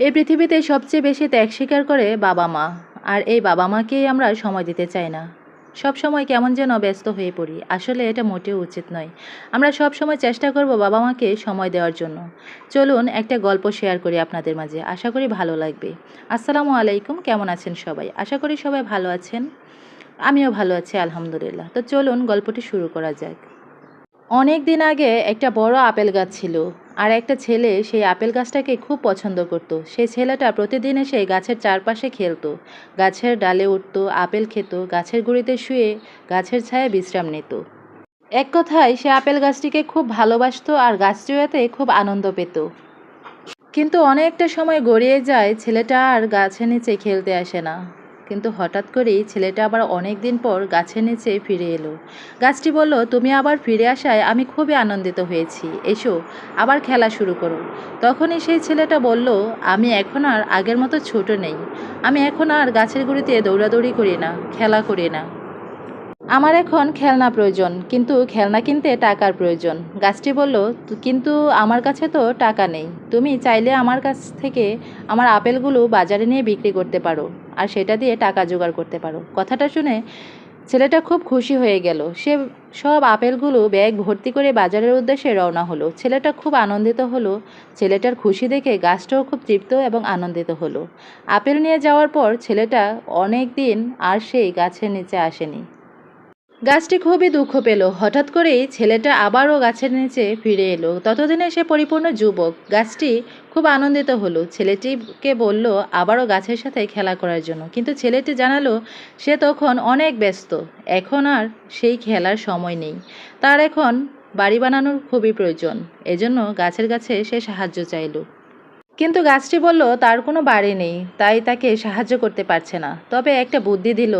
এই পৃথিবীতে সবচেয়ে বেশি ত্যাগ স্বীকার করে বাবা মা, আর এই বাবা মাকেই আমরা সময় দিতে চাই না। সব সময় কেমন যেন ব্যস্ত হয়ে পড়ি, আসলে এটা মোটেও উচিত নয়। আমরা সব সময় চেষ্টা করব বাবা মাকে সময় দেওয়ার জন্য। চলুন একটা গল্প শেয়ার করি আপনাদের মাঝে, আশা করি ভালো লাগবে। আসসালামু আলাইকুম, কেমন আছেন সবাই? আশা করি সবাই ভালো আছেন। আমিও ভালো আছি, আলহামদুলিল্লাহ। তো চলুন গল্পটি শুরু করা যাক। অনেক দিন আগে একটা বড় আপেল গাছ ছিল। আর একটা ছেলে সেই আপেল গাছটাকে খুব পছন্দ করত। সেই ছেলেটা প্রতিদিন এসে গাছের চারপাশে খেলতো। গাছের ডালে উঠতো, আপেল খেত, গাছের গুঁড়িতে শুয়ে গাছের ছায়ায় বিশ্রাম নিত। এক কথায় সে আপেল গাছটিকে খুব ভালোবাসতো আর গাছটিও এতে খুব আনন্দ পেত। কিন্তু অনেকটা সময় গড়িয়ে যায় ছেলেটা আর গাছের নিচে খেলতে আসে না। কিন্তু হঠাৎ করেই ছেলেটা আবার অনেক দিন পর গাছের নিচে ফিরে এলো। গাছটি বলল, তুমি আবার ফিরে আসায় আমি খুবই আনন্দিত হয়েছি। এসো, আবার খেলা শুরু করো। তখনই সেই ছেলেটা বলল, আমি এখন আর আগের মতো ছোট নেই। আমি এখন আর গাছের গুঁড়িতে দৌড়াদৌড়ি করি না, খেলা করি না। আমার এখন খেলনা প্রয়োজন, কিন্তু খেলনা কিনতে টাকার প্রয়োজন। গাছটি বলল, "তু- কিন্তু আমার কাছে তো টাকা নেই। তুমি চাইলে আমার কাছ থেকে আমার আপেলগুলো বাজারে নিয়ে বিক্রি করতে পারো। আর সেটা দিয়ে টাকা জোগাড় করতে পারো। কথাটা শুনে ছেলেটা খুব খুশি হয়ে গেল। সে সব আপেলগুলো ব্যাগ ভর্তি করে বাজারের উদ্দেশ্যে রওনা হলো। ছেলেটা খুব আনন্দিত হলো। ছেলেটার খুশি দেখে গাছটাও খুব তৃপ্ত এবং আনন্দিত হলো। আপেল নিয়ে যাওয়ার পর ছেলেটা অনেক দিন আর সেই গাছের নিচে আসেনি। গাছটি খুবই দুঃখ পেল। হঠাৎ করেই ছেলেটা আবারও গাছের নিচে ফিরে এলো। ততদিনে সে পরিপূর্ণ যুবক। গাছটি খুব আনন্দিত হলো। ছেলেটিকে বলল, আবারও গাছের সাথে খেলা করার জন্য। কিন্তু ছেলেটি জানালো, সে তখন অনেক ব্যস্ত। এখন আর সেই খেলার সময় নেই। তার এখন বাড়ি বানানোর খুবই প্রয়োজন। এজন্য গাছের কাছে সে সাহায্য চাইলো। কিন্তু গাছটি বলল, তার কোনো বাড়ি নেই, তাই তাকে সাহায্য করতে পারছে না। তবে একটা বুদ্ধি দিল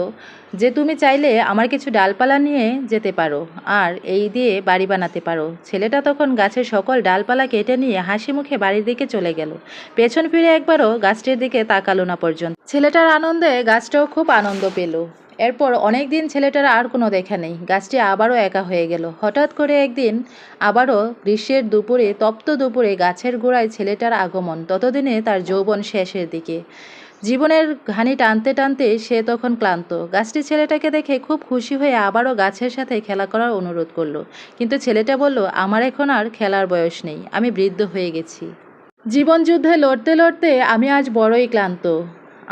যে, তুমি চাইলে আমার কিছু ডালপালা নিয়ে যেতে পারো, আর এই দিয়ে বাড়ি বানাতে পারো। ছেলেটা তখন গাছের সকল ডালপালা কেটে নিয়ে হাসি মুখে বাড়ির দিকে চলে গেল। পেছন ফিরে একবারও গাছটির দিকে তাকালো না পর্যন্ত। ছেলেটার আনন্দে গাছটাও খুব আনন্দ পেল। এরপর অনেক দিন ছেলেটার আর কোনো দেখা নেই। গাছটি আবারও একা হয়ে গেল। হঠাৎ করে একদিন আবারও গ্রীষ্মের দুপুরে, তপ্ত দুপুরে গাছের গোড়ায় ছেলেটার আগমন। ততদিনে তার যৌবন শেষের দিকে। জীবনের ঘানি টানতে টানতে সে তখন ক্লান্ত। গাছটি ছেলেটাকে দেখে খুব খুশি হয়ে আবারও গাছের সাথে খেলা করার অনুরোধ করল। কিন্তু ছেলেটা বলল, আমার এখন আর খেলার বয়স নেই। আমি বৃদ্ধ হয়ে গেছি। জীবনযুদ্ধে লড়তে লড়তে আমি আজ বড়ই ক্লান্ত।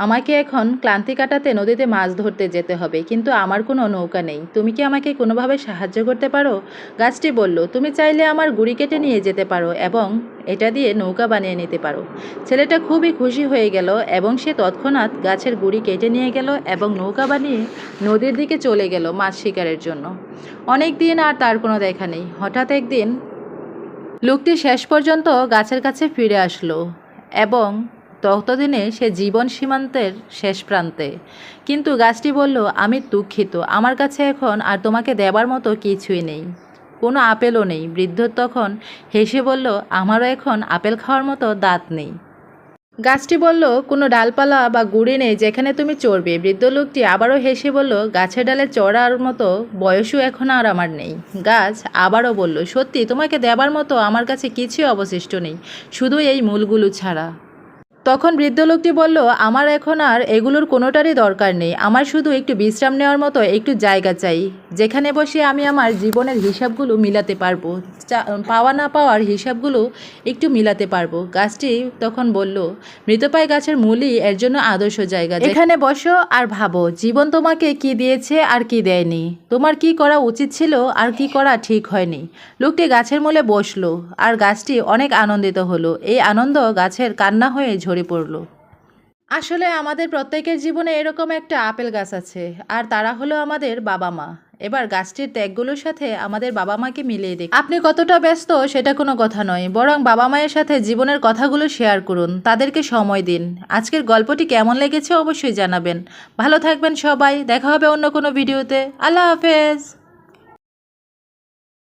আমাকে এখন ক্লান্তি কাটাতে নদীতে মাছ ধরতে যেতে হবে, কিন্তু আমার কোনো নৌকা নেই। তুমি কি আমাকে কোনোভাবে সাহায্য করতে পারো? গাছটি বলল, তুমি চাইলে আমার গুড়ি কেটে নিয়ে যেতে পারো এবং এটা দিয়ে নৌকা বানিয়ে নিতে পারো। ছেলেটা খুবই খুশি হয়ে গেল এবং সে তৎক্ষণাৎ গাছের গুড়ি কেটে নিয়ে গেল এবং নৌকা বানিয়ে নদীর দিকে চলে গেল মাছ শিকারের জন্য। অনেক দিন আর তার কোনো দেখা নেই। হঠাৎ একদিন লোকটি শেষ পর্যন্ত গাছের কাছে ফিরে আসলো এবং ততদিনে সে জীবন সীমান্তের শেষ প্রান্তে। কিন্তু গাছটি বলল, আমি দুঃখিত, আমার কাছে এখন আর তোমাকে দেবার মতো কিছুই নেই। কোনো আপেলও নেই। বৃদ্ধ তখন হেসে বলল, আমারও এখন আপেল খাওয়ার মতো দাঁত নেই। গাছটি বলল, কোনো ডালপালা বা গুড়ি নেই যেখানে তুমি চড়বে। বৃদ্ধ লোকটি আবারও হেসে বলল, গাছের ডালে চড়ার মতো বয়সও এখন আর আমার নেই। গাছ আবারও বলল, সত্যি, তোমাকে দেবার মতো আমার কাছে কিছুই অবশিষ্ট নেই। শুধু এই মূলগুলো ছাড়া। তখন বৃদ্ধ লোকটি বলল, আমার এখন আর এগুলোর কোনোটারই দরকার নেই। আমার শুধু একটু বিশ্রাম নেওয়ার মতো একটু জায়গা চাই, যেখানে বসে আমি আমার জীবনের হিসাবগুলো মিলাতে পারব। পাওয়া না পাওয়ার হিসাবগুলো একটু মিলাতে পারব। গাছটি তখন বলল মৃতপায় গাছের মূলই এর জন্য আদর্শ জায়গা। এখানে বসো আর ভাবো, জীবন তোমাকে কি দিয়েছে আর কি দেয়নি। তোমার কি করা উচিত ছিল আর কি করা ঠিক হয়নি। লোকটি গাছের মূলে বসল, আর গাছটি অনেক আনন্দিত হলো। এই আনন্দ গাছের কান্না হয়ে ঝরে পড়ল। আসলে আমাদের প্রত্যেকের জীবনে এরকম একটা আপেল গাছ আছে, আর তারা হলো আমাদের বাবা মা এবার গাছটির ত্যাগগুলোর সাথে আমাদের বাবা মাকে মিলিয়ে দেখ। আপনি কতটা ব্যস্ত সেটা কোনো কথা নয়, বরং বাবা মায়ের সাথে জীবনের কথাগুলো শেয়ার করুন, তাদেরকে সময় দিন। আজকের গল্পটি কেমন লেগেছে অবশ্যই জানাবেন। ভালো থাকবেন সবাই, দেখা হবে অন্য কোনো ভিডিওতে। আল্লাহ হাফেজ।